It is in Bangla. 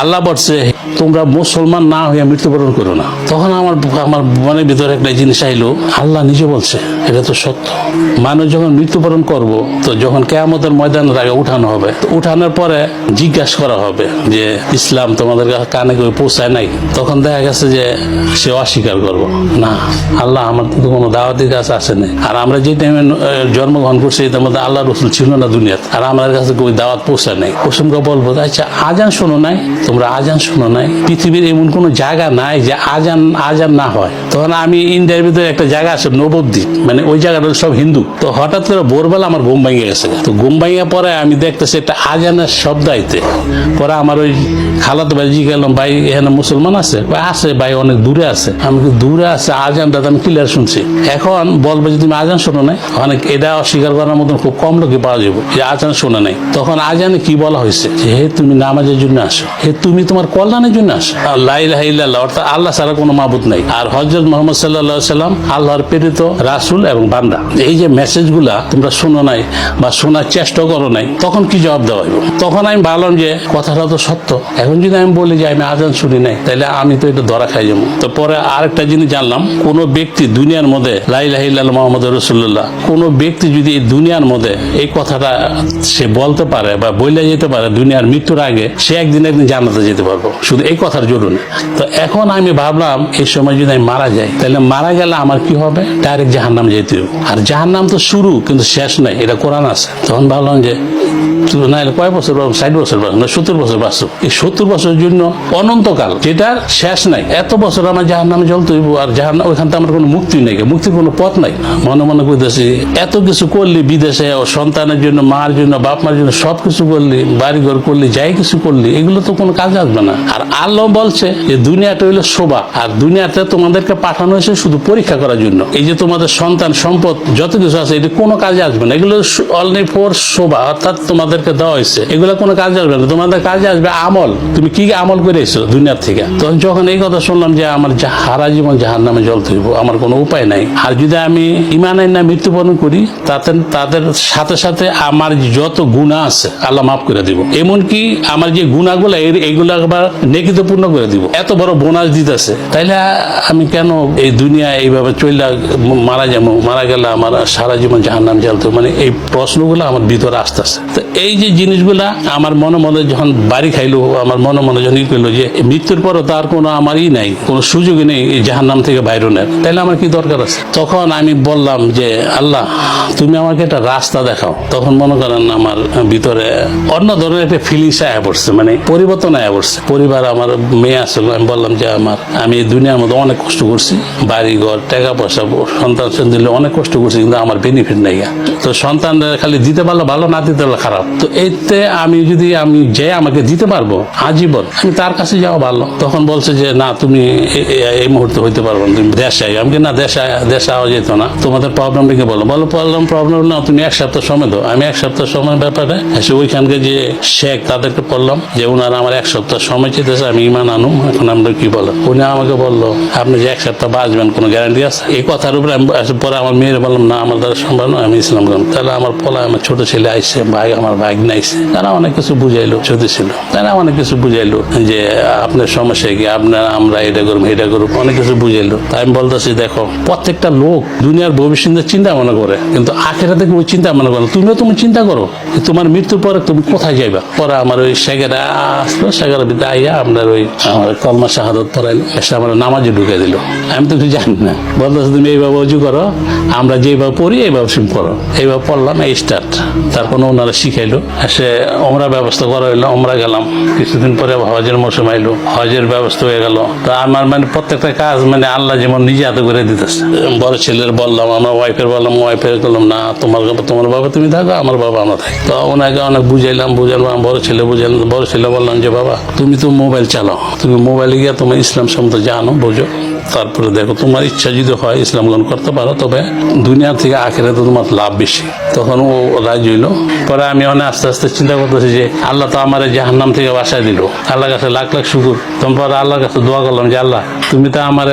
আল্লাহ বলছে, তোমরা মুসলমান না হয়ে মৃত্যুবরণ করো না। তখন আমার আমার মনের ভিতরে একটা জিনিস আইলো, আল্লাহ নিজে বলছে, এটা তো সত্য। মানুষ যখন মৃত্যুবরণ করব, তো যখন কেয়ামতের ময়দানের আগে উঠানো হবে, তো উঠানোর পরে জিজ্ঞাসা করা হবে যে, ইসলাম তোমাদের কানে করে পৌঁছায় নাই? তখন দেখা গেছে যে, সে অস্বীকার করব। না, আল্লাহ আমার তো কোনো দাওয়াতি কাছে আসে নাই আর আমরা যে টাইমে জন্মগ্রহণ করছি, এটার মধ্যে আল্লাহ রসুল ছিল না দুনিয়াতে। আর আমার কাছে কোনো দাওয়াত পৌঁছায় নাই। কুসুমকে বলব আচ্ছা আজান শোনো নাই? তোমরা আজান শোনো নাই। পৃথিবীর এমন কোনো জায়গা নাই যে আজান আজান না হয়। তখন আমি ইন্ডিয়ার ভিতরে একটা জায়গা আছে, নবদ্বীপ। মানে ওই জায়গাটা সব হিন্দু। তো হঠাৎ করে ভোরবেলা আমার ঘুম ভেঙে গেছে তো ঘুম ভেঙে পরে আমি দেখতেছি একটা আজানের শব্দ আইতে পরে আমার ওই খালাতো ভাই জি গেলাম ভাই, এখানে মুসলমান আছে? ভাই আছে ভাই, অনেক দূরে আছে। আমি দূরে আছে? আজানটা আমি ক্লিয়ার শুনছি। এখন বলবে যে, তুমি আজান শোনো নাই? অনেক এটা অস্বীকার করার মতন খুব কম লোকে পাওয়া যাবে যে আজান শোনে নাই। তখন আজানে কি বলা হয়েছে? যে, হে, তুমি নামাজের জন্য আসো। হে তুমি তোমার কল্যাণের জন্য আসো। ইলাহা ইল্লাল্লাহ, অর্থাৎ আল্লাহ ছাড়া কোনো মাবুদ নাই। আর হজরত মোহাম্মদ সাল্লাহ সাল্লাম আল্লাহর প্রেরিত রাসূল এবং বান্দা। এই যে মেসেজগুলা তোমরা শোনো নাই বা শোনার চেষ্টা করো নাই, তখন কি জবাব দেওয়া হইব? তখন আমি ভাবলাম যে, কথাটা তো সত্য। এখন যদি আমি বলি যে, আমি আজান শুনি নাই, তাহলে আমি তো এটা ধরা খাই যাব। তো পরে আরেকটা জিনিস জানলাম, কোন ব্যক্তি দুনিয়ার মধ্যে লাইলাহিল্লাহ মোহাম্মদ রসুল্লাহ কোন ব্যক্তি যদি এই দুনিয়ার মধ্যে এই কথাটা সে বলতে পারে বা বইলে যেতে পারে দুনিয়ার মৃত্যুর আগে, সে একদিন একদিন জানাতে যেতে পারব। শুধু এই কথার জরুরি তো এখন আমি ভাবলাম, এই সময় যদি আমি মারা যাই, তাহলে মারা গেলে আমার কি হবে? ডাইরেক্ট জাহান্নাম যেতে হবে। আর জাহান্নাম তো শুরু, কিন্তু শেষ নাই। এটা কোরআন আছে। তখন ভাবলাম যে না কয় বছর ষাট বছর না, সত্তর বছর এই সত্তর বছরের জন্য অনন্তকাল, যেটার শেষ নাই। এত বছর আমার জাহার নামে জল তৈব আর জাহার ওইখান থেকে আমার কোনো মুক্তি নেই মুক্তির কোনো পথ নাই। মনে মনে করতেছি এত কিছু করলি বিদেশে সন্তানের জন্য, মার জন্য, বাপ মার জন্য সব কিছু করলি বাড়ি ঘর করলি, যাই কিছু করলি, এগুলো তো কোনো কাজে আসবে না। আর আল্লাহ বলছে যে, দুনিয়াটা হইল শোভা, আর দুনিয়াতে তোমাদেরকে পাঠানো হয়েছে শুধু পরীক্ষা করার জন্য। এই যে তোমাদের সন্তান সম্পদ যত কিছু আছে, এটা কোনো কাজে আসবে না। এগুলো অনলি ফর শোভা, অর্থাৎ তোমাদেরকে দেওয়া হয়েছে। এগুলো কোনো কাজে আসবে না। তোমাদের কাজে আসবে আমল। তুমি কি আমল করে এসো দুনিয়ার থেকে? তখন যখন এই কথা শুনলাম যে, আমার হারা জীবন জাহার নামে জল তুইব আমার কোনো উপায় নাই। আর যদি আমি ইমানের না মৃত্যুবরণ করি, তাতে, তাদের সাথে সাথে আমার যত গুণা আছে, আল্লাহ মাফ করে দিব। এমনকি আমার যে গুণাগুলো এইগুলো আবার নেকিতে পূর্ণ করে দিব। এত বড় বোনাস দিতেছে। তাইলে আমি কেন এই দুনিয়া এইভাবে চললে মারা যাব? মারা গেলে আমার সারা জীবন জাহার নাম জ্বালতে মানে এই প্রশ্নগুলো আমার ভিতরে আসতেছে। তো এই যে জিনিসগুলা আমার মনে মনে যখন বাড়ি খাইলো, আমার মনে মনে যখন ই করল যে মৃত্যুর পরও তার কোনো আমারই নাই, কোনো সুযোগই নেই এই জাহার নাম থেকে বাইরনের তাহলে আমার কি দরকার আছে? তখন আমি বললাম যে, আল্লাহ, তুমি আমাকে একটা রাস্তা দেখাও। তখন মনে করেন আমার ভিতরে অন্য ধরনের একটা ফিলিংস আয়া পড়ছে। মানে পরিবর্তন আয়া পড়ছে পরিবার আমার মেয়ে আসলো আমি বললাম যে আমার, আমি দুনিয়ার মধ্যে অনেক কষ্ট করছি। বাড়ি ঘর টাকা পয়সা সন্তান দিলে অনেক কষ্ট করছি, কিন্তু আমার বেনিফিট নেই তো সন্তানরা খালি দিতে পারলে ভালো, না দিতে পারলে খারাপ। তো এতে আমি যদি, আমি যে আমাকে দিতে পারব, আজীবন, আমি তার কাছে যাওয়া ভালো। তখন বলছে যে, না, তুমি এই মুহূর্তে হইতে পারব না, তুমি দেশে আই আমি না, দেশে দেশে আওয়া যেত না। তোমাদের প্রবলেম লিখে বলো বলো প্রবলেম প্রবলেম না, তুমি এক সপ্তাহ সময় দাও। আমি এক সপ্তাহ সময় ব্যাপারে ওইখানকে যে শেখ তাদেরকে বললাম যে, ওনারা আমার এক সপ্তাহ সময় চেয়েছে আমি ইমান আনুম। এখন আমরা কি বলো? উনি আমাকে বলল, আপনি যে এক সপ্তাহ বাঁচবেন, কোনো গ্যারান্টি আছে? এই কথার উপরে আমি পরে আমার মেয়ের বললাম, না, আমার দ্বারা সম্ভব নয়, আমি ইসলাম গ্রহণ তাহলে আমার পোলা আমার ছোট ছেলে আইসে, ভাই আমার ভাই নাইছে তারা অনেক কিছু বুঝাইলো, ছোট ছিল। তারা অনেক কিছু বুঝাইলো যে, আপনার সমস্যা কি? আপনার, আমরা এটা করব এটা করব। অনেক কিছু বুঝাইলো। তাই আমি বলতেছি, দেখো, প্রত্যেকটা লোক দুনিয়ার ভবিষ্যৎ চিন্তা মনে করে, কিন্তু আখেরা থেকে ওই চিন্তা মনে করো তুমিও তুমি চিন্তা করো তোমার মৃত্যুর পরে তুমি কোথায় যাইবা? পরে আমার ওই শেখেরা আসলো সেখানে বিদায় আপনার ওই আমার কলমা শাহাদত পড়াইল এসে আমার নামাজে ঢুকে দিল। আমি তো কিছু জানি না। বলতেছে তুমি এইভাবে অজু করো, আমরা যেভাবে পড়ি, এইভাবে সিম করো এইভাবে পড়লাম, এই স্টার্ট তারপর ওনারা শিখাইলো। সে ওমরা ব্যবস্থা করা হইল, ওমরা গেলাম। কিছুদিন পরে হজের মৌসুম আইলো। হজের ব্যবস্থা হয়ে গেল। তো আমার মানে প্রত্যেকটা কাজ মানে আল্লাহ যেমন নিজে হাতে করে দিতেছে। বড় ছেলের বললাম, আমরা ওয়াইফের বললাম ওয়াইফের বললাম, না, তোমার তোমার বাবা তুমি থাকো, আমার বাবা আমরা থাকি। তো ওনাকে অনেক বুঝাইলাম বুঝাইলাম, বড় ছেলে বুঝাইলাম, বড় ছেলে বললাম যে, বাবা, তুমি তো মোবাইল চালাও। তুমি মোবাইলে গিয়ে তোমার ইসলাম সম্বন্ধে জানো, বোঝো। তারপরে দেখো, তোমার ইচ্ছা যদি হয় ইসলাম গ্রহণ করতে পারো, তবে দুনিয়া থেকে আখেরে তো তোমার লাভ বেশি। তখন ও রাজি হইল। পরে আমি অনেক আস্তে আস্তে চিন্তা করতেছি যে, আল্লাহ তো আমার জাহান্নাম থেকে বাসায় দিল। আল্লাহ কাছে লাখ লাখ শুকুর। তোমার আল্লাহর কাছে দোয়া করলাম যে, আল্লাহ, তুমি তো আমার